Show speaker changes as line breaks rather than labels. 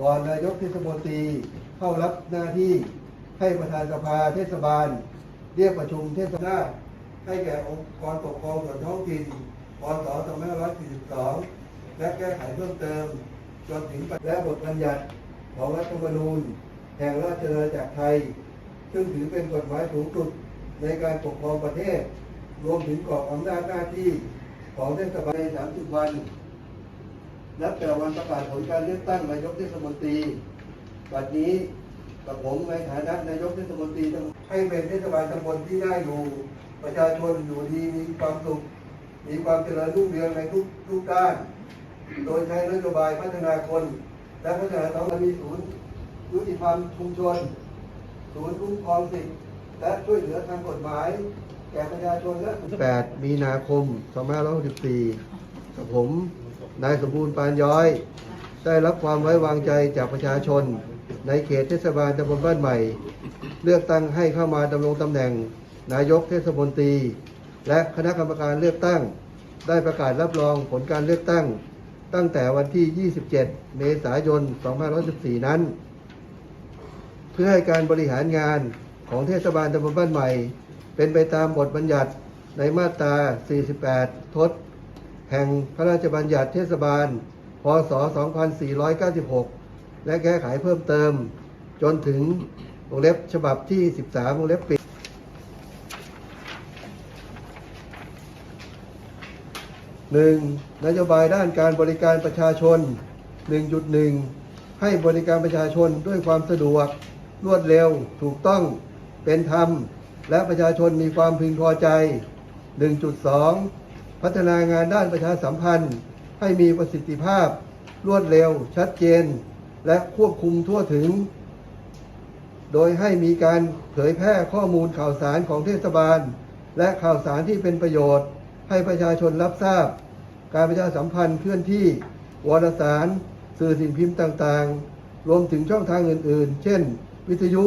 ก่อนนายกเทศมนตรีเข้ารับหน้าที่ให้ประธานสภาเทศบาล เรียกประชุมเทศบาลให้แก่องค์กรปกครองส่วนท้องถิ่นพศ2542 และแก้ไขเพิ่มเติมจนถึงและบทบัญญัติของรัฐธรรมนูญแห่งราชอาณาจักรไทย ซึ่งถือเป็นกฎหมายสูงสุดในการปกครองประเทศ รวมถึงกรอบอำนาจหน้าที่ของเทศบาลใน30 วัน นับแต่วันประกาศผลการเลือกตั้งนายกเทศมนตรีบัดนี้กับผมในฐานะนายกเทศมนตรีต้องให้เป็นเทศบาลตำบลที่ได้อยู่ ประชาชนอยู่ดีมีความสุข มีความเจริญรุ่งเรืองในทุกทุกด้าน โดยใช้นโยบายพัฒนาคน และพัฒนาท้องถิ่นมีศูนย์ยุติธรรมชุมชน ศูนย์คุ้มครองสิทธิและช่วยเหลือทางกฎหมาย แก่ประชาชนและ8มีนาคม2564กับผม นายสมบูรณ์ปานย้อย ได้รับความไว้วางใจจากประชาชน ในเขตเทศบาลตำบลบ้านใหม่ เลือกตั้งให้เข้ามาดำรงตำแหน่ง นายกเทศมนตรี และคณะกรรมการเลือกตั้ง ได้ประกาศรับรองผลการเลือกตั้ง ตั้งแต่วันที่ 27 เมษายน 2514 นั้น เพื่อให้การบริหารงานของเทศบาลตำบลบ้านใหม่ เป็นไปตามบทบัญญัติในมาตรา 48 ทศ แห่งพระราชบัญญัติเทศบาล พศ 2496 และแก้ไขเพิ่มเติม จนถึงวงเล็บฉบับที่ 13 วงเล็บปิดหนึ่งนโยบายด้านการบริการประชาชน 1.1 ให้บริการประชาชนด้วยความสะดวก รวดเร็ว ถูกต้อง เป็นธรรม และประชาชนมีความพึงพอใจ 1.2 พัฒนางานด้านประชาสัมพันธ์ ให้มีประสิทธิภาพ รวดเร็ว ชัดเจน และควบคุมทั่วถึง โดยให้มีการเผยแพร่ข้อมูลข่าวสารของเทศบาล และข่าวสารที่เป็นประโยชน์ ให้ประชาชนรับทราบ การประชาสัมพันธ์เคลื่อนที่ วารสาร สื่อสิ่งพิมพ์ต่างๆ รวมถึงช่องทางอื่น ๆ เช่น วิทยุ